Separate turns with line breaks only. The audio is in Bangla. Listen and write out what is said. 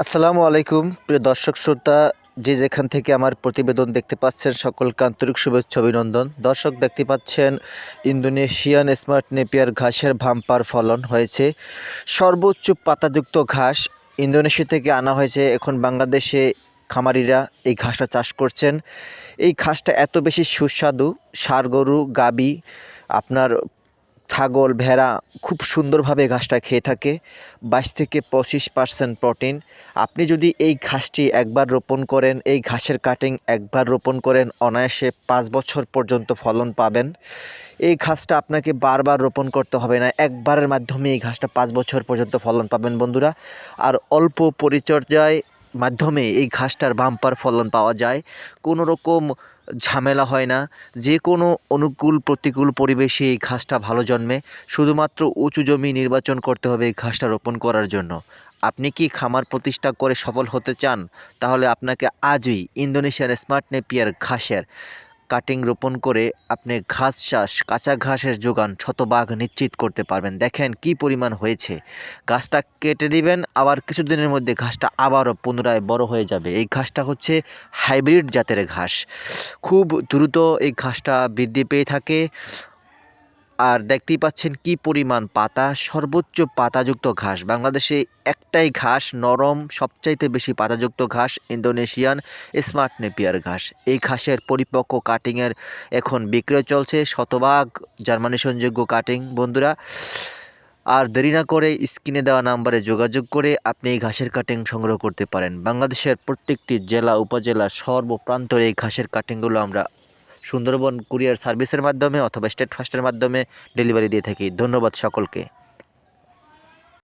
আসসালামু আলাইকুম, প্রিয় দর্শক শ্রোতা, যে যেখান থেকে আমার প্রতিবেদন দেখতে পাচ্ছেন, সকলকে আন্তরিক শুভেচ্ছা, অভিনন্দন। দর্শক দেখতে পাচ্ছেন, ইন্দোনেশিয়ান স্মার্ট নেপিয়ার ঘাসের ভাম্পার ফলন হয়েছে। সর্বোচ্চ পাতাযুক্ত ঘাস ইন্দোনেশিয়া থেকে আনা হয়েছে। এখন বাংলাদেশে খামারিরা এই ঘাসটা চাষ করছেন। এই ঘাসটা এত বেশি সুস্বাদু ষাড় গরু, গাবি, আপনার ছাগল, ভেড়া খুব সুন্দরভাবে ঘাসটা খেয়ে থাকে। বাইশ থেকে পঁচিশ পার্সেন্ট প্রোটিন। আপনি যদি এই ঘাসটি একবার রোপণ করেন, এই ঘাসের কাটিং একবার রোপণ করেন, অনায়াসে পাঁচ বছর পর্যন্ত ফলন পাবেন। এই ঘাসটা আপনাকে বারবার রোপণ করতে হবে না, একবারের মাধ্যমে এই ঘাসটা পাঁচ বছর পর্যন্ত ফলন পাবেন বন্ধুরা। আর অল্প পরিচর্যায় মাধ্যমে এই ঘাসটার বাম্পার ফলন পাওয়া যায়। কোনো রকম ঝামেলা হয় না। যে কোনো অনুকূল প্রতিকূল পরিবেশে এই ঘাসটা ভালো জন্মে। শুধুমাত্র উঁচু জমি নির্বাচন করতে হবে এই ঘাসটা রোপণ করার জন্য। আপনি কি খামার প্রতিষ্ঠা করে সফল হতে চান? তাহলে আপনাকে আজই ইন্দোনেশিয়ার স্মার্ট নেপিয়ার ঘাসের কাটিং রোপণ করে আপনি ঘাস চাষ, কাঁচা ঘাসের যোগান শতভাগ নিশ্চিত করতে পারবেন। দেখেন কি পরিমাণ হয়েছে। ঘাসটা কেটে দিবেন, আবার কিছুদিনের মধ্যে ঘাসটা আবারও পুনরায় বড় হয়ে যাবে। এই ঘাসটা হচ্ছে হাইব্রিড জাতের ঘাস। খুব দ্রুত এই ঘাসটা বৃদ্ধি পেয়ে থাকে। আর দেখতেই পাচ্ছেন কি পরিমাণ পাতা, সর্বোচ্চ পাতাযুক্ত ঘাস। বাংলাদেশে একটাই ঘাস, নরম, সবচাইতে বেশি পাতাযুক্ত ঘাস ইন্দোনেশিয়ান স্মার্ট নেপিয়ার ঘাস। এই ঘাসের পরিপক্ক কাটিংয়ের এখন বিক্রয় চলছে, শতভাগ জার্মানিশনযোগ্য কাটিং। বন্ধুরা, আর দেরি না করে স্ক্রিনে দেওয়া নাম্বারে যোগাযোগ করে আপনি এই ঘাসের কাটিং সংগ্রহ করতে পারেন। বাংলাদেশের প্রত্যেকটি জেলা, উপজেলা, সর্বপ্রান্তরে এই ঘাসের কাটিংগুলো আমরা সুন্দরবন কুরিয়ার সার্ভিসের মাধ্যমে অথবা স্টেট ফাস্টের মাধ্যমে ডেলিভারি দিয়ে থাকি। ধন্যবাদ সকলকে।